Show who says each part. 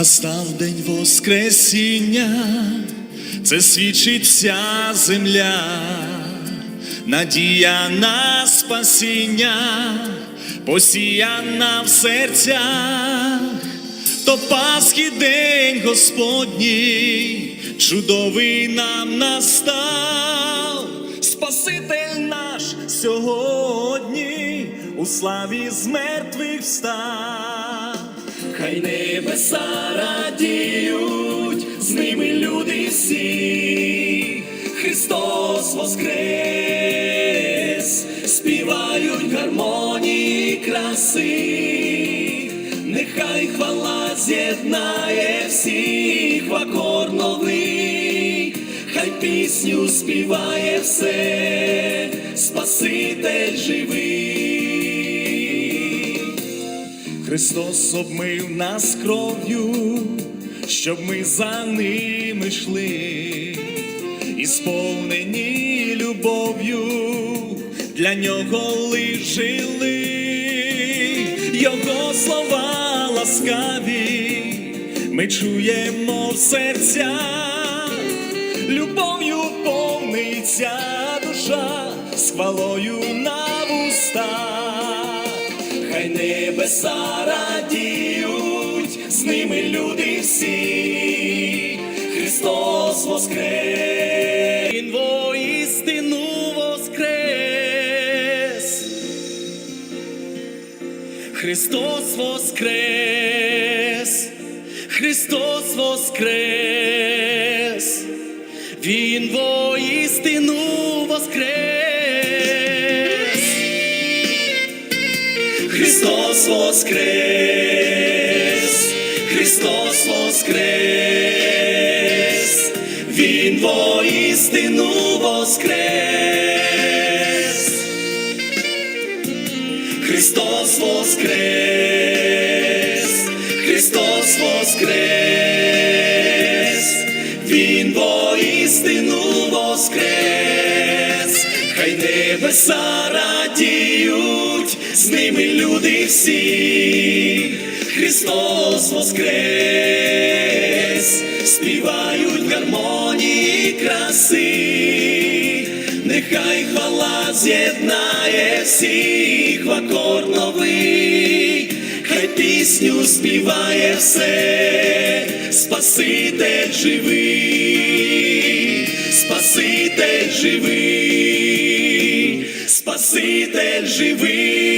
Speaker 1: Настав день Воскресіння, це свідчить вся земля, надія на спасіння, посіяна в серцях, то Пасхи день Господній, чудовий нам настав, Спаситель наш сьогодні у славі з мертвих встав. Хай небеса радіють, з ними люди всі, Христос воскрес, співають гармонії краси, нехай хвала з'єднає всіх в акор новий, хай пісню співає все, Спаситель живий. Христос обмив нас кров'ю, щоб ми за ними йшли, і сповнені любов'ю для нього лиш жили, Його слова ласкаві, ми чуємо в серцях, любов'ю повниться душа, з хвалою на вустах. Хай небеса радіють, з ними люди всі, Христос воскрес, Христос воскрес, Христос воскрес, Він воістину воскрес. Христос воскрес, Христос воскрес, Він воістину воскрес. Христос воскрес, Христос воскрес, Він воістину воскрес, хай небеса радіють, з ними люди всі, Христос воскрес, співають гармонії краси, нехай хвала з'єднає всіх в акор новий, хай пісню співає все, Спаситель живий, Спаситель живий, Спаситель живий.